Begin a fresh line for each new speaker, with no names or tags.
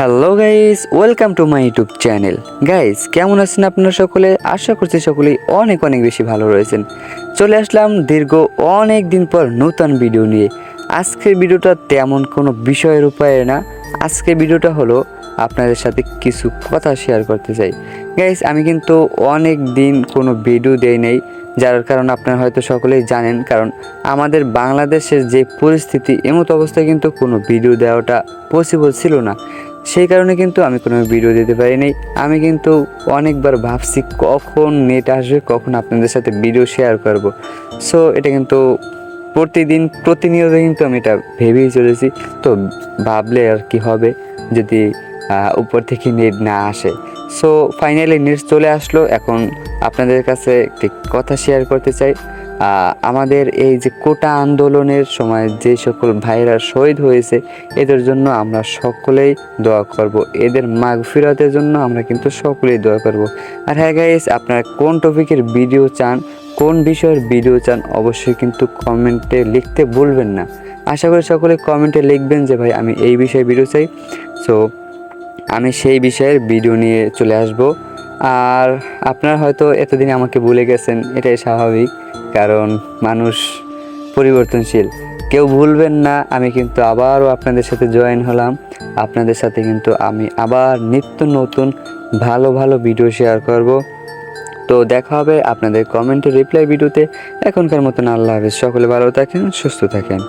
Hello guys welcome to my YouTube channel guys কেমন আছেন আপনারা সকলে? আশা করছি সকলেই অনেক অনেক বেশি ভালো রয়েছেন। চলে আসলাম দীর্ঘ অনেক দিন পর নতুন ভিডিও নিয়ে। আজকের ভিডিওটা তেমন কোনো বিষয়ের উপায়ে না। আজকের ভিডিওটা হলো আপনাদের সাথে কিছু কথা শেয়ার করতে চাই। গাইস আমি কিন্তু অনেক দিন কোনো ভিডিও দেই নাই, যার কারণে আপনারা হয়তো সকলেই জানেন, কারণ আমাদের বাংলাদেশের যে পরিস্থিতি, এমত অবস্থায় কিন্তু কোনো ভিডিও দেওয়াটা পসিবল ছিল না। সেই কারণে কিন্তু আমি কোনো ভিডিও দিতে পারিনি। আমি কিন্তু অনেকবার ভাবছি কখন নেট আসবে, কখন আপনাদের সাথে ভিডিও শেয়ার করব। সো এটা কিন্তু প্রতিদিন, প্রতিনিয়ত কিন্তু আমি এটা ভেবেই চলেছি। তো ভাবলে আর কি হবে যদি উপর থেকে নেট না আসে। সো ফাইনালি নেট চলে আসলো। এখন আপনাদের কাছে একটি কথা শেয়ার করতে চাই। আমাদের এই যে কোটা আন্দোলনের সময় যে সকল ভাইরা শহীদ হয়েছে, এদের জন্য আমরা সকলেই দোয়া করব। এদের মাগ ফিরাতের জন্য আমরা কিন্তু সকলেই দোয়া করব। আর হ্যাঁ গাইস আপনারা কোন টপিকের ভিডিও চান, কোন বিষয়ের ভিডিও চান, অবশ্যই কিন্তু কমেন্টে লিখতে ভুলবেন না। আশা করি সকলে কমেন্টে লিখবেন যে, ভাই, আমি এই বিষয়ে ভিডিও চাই। সো আমি সেই বিষয়ের ভিডিও নিয়ে চলে আসব। আর আপনারা হয়তো এতদিন আমাকে ভুলে গেছেন, এটাই স্বাভাবিক। কারণ মানুষ পরিবর্তনশীল। কেউ ভুলবেন না, আমি কিন্তু আবারও আপনাদের সাথে জয়েন হলাম। আপনাদের সাথে কিন্তু আমি আবার নিত্য নতুন ভালো ভালো ভিডিও শেয়ার করব। তো দেখা হবে আপনাদের কমেন্টে, রিপ্লাই ভিডিওতে। এখনকার মতন আল্লাহ হাফেজ। সকলে ভালো থাকেন, সুস্থ থাকেন।